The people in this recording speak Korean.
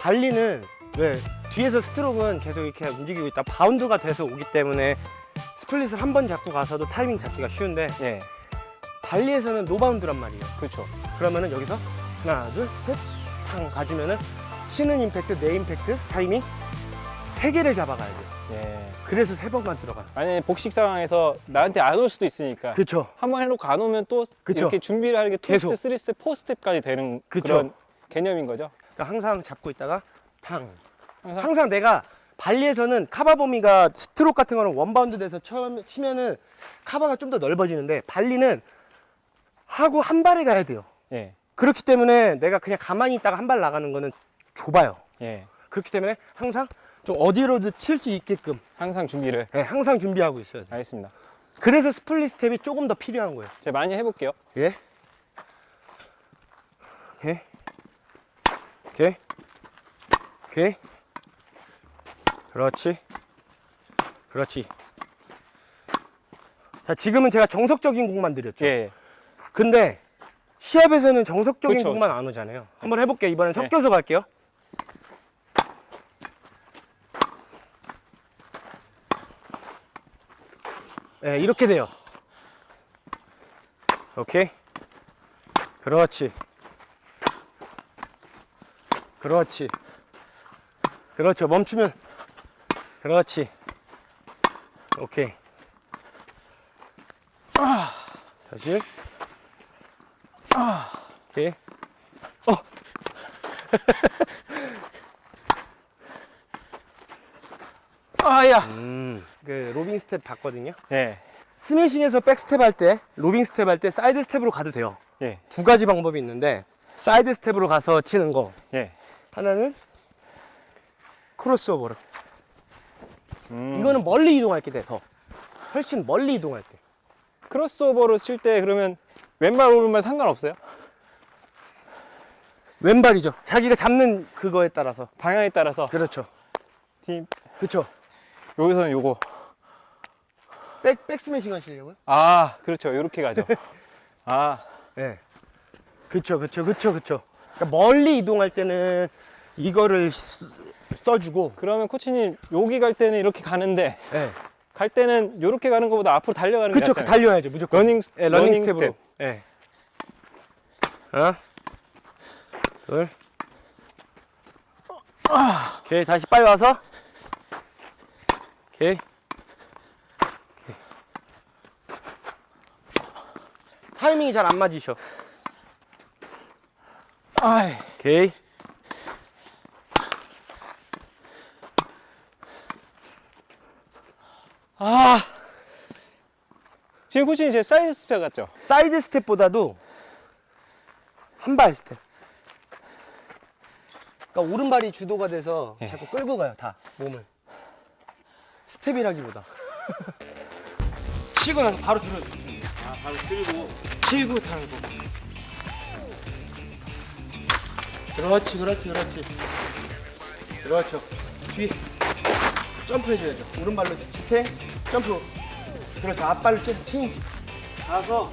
발리는 왜 뒤에서 스트로크는 계속 이렇게 움직이고 있다 바운드가 돼서 오기 때문에 스플릿을 한 번 잡고 가서도 타이밍 잡기가 쉬운데 예, 발리에서는 노바운드란 말이에요. 그렇죠. 그러면은 여기서 하나, 둘, 셋, 상 가주면은 치는 임팩트, 내 임팩트, 타이밍 세 개를 잡아가야 돼요. 예. 그래서 세 번만 들어가. 만약에 복식 상황에서 나한테 안 올 수도 있으니까 그쵸. 한 번 해놓고 안 오면 또 그쵸. 이렇게 준비를 하는 게투 계속. 스텝, 쓰리 스텝, 포 스텝까지 되는 그 그쵸. 런 개념인 거죠. 그러니까 항상 잡고 있다가 탕. 항상 항상 내가 발리에서는 카바 범위가 스트로크 같은 거는 원바운드 돼서 처음 치면은 카바가 좀 더 넓어지는데 발리는 하고 한 발에 가야 돼요. 예, 그렇기 때문에 내가 그냥 가만히 있다가 한 발 나가는 거는 좁아요. 예. 그렇기 때문에 항상 좀 어디로든 칠 수 있게끔 항상 준비를 네, 항상 준비하고 있어야 돼요. 알겠습니다. 그래서 스플릿 스텝이 조금 더 필요한 거예요. 제가 많이 해볼게요. 예? 오케이. 오케이. 오케이. 그렇지. 그렇지. 자, 지금은 제가 정석적인 공만 드렸죠. 예, 근데 시합에서는 정석적인 그쵸, 공만 안 오잖아요. 한번 해볼게요. 이번엔 네. 섞여서 갈게요. 네, 이렇게 돼요. 오케이. 그렇지. 그렇지. 그렇죠. 멈추면. 그렇지. 오케이. 다시. 오케이. 어. 아야. 음. 그 로빙 스텝 봤거든요. 예, 스매싱에서 백 스텝 할 때, 로빙 스텝 할 때 사이드 스텝으로 가도 돼요. 예, 두 가지 방법이 있는데 사이드 스텝으로 가서 치는 거. 예. 하나는 크로스오버로. 음. 이거는 멀리 이동할 때 돼, 더. 훨씬 멀리 이동할 때. 크로스오버로 칠 때 그러면 왼발 오른발 상관없어요? 왼발이죠. 자기가 잡는 그거에 따라서. 방향에 따라서 그렇죠. 팀 그렇죠. 여기서는 요거 백, 백 스매싱 하시려고요? 아 그렇죠 이렇게 가죠 아 네. 그쵸, 그쵸, 그쵸, 그쵸. 그러니까 멀리 이동할 때는 이거를 쓰- 써주고, 그러면 코치님 여기 갈 때는 이렇게 가는데 네. 갈 때는 이렇게 가는 것보다 앞으로 달려가는 게 그쵸, 그 낫잖아요 달려야죠, 무조건. 러닝 스- 네, 러닝, 러닝 스텝으로. 스텝. 네. 하나, 둘. 오케이, 다시 빨리 와서. 오케이. 타이밍이 잘 안 맞으셔. 아이 오케이. 아 지금 코치님 제 사이드 스텝 같죠? 사이드 스텝보다도 한 발 스텝. 그러니까 오른발이 주도가 돼서 예. 자꾸 끌고 가요, 다 몸을. 스텝이라기보다. 치고 나서 바로 들어. 아, 바로 들고 치고 당고. 그렇지, 그렇지, 그렇지. 그렇죠. 뒤 점프 해줘야죠. 오른발로 스텝 점프. 그렇죠. 앞발로 체- 체인지. 가서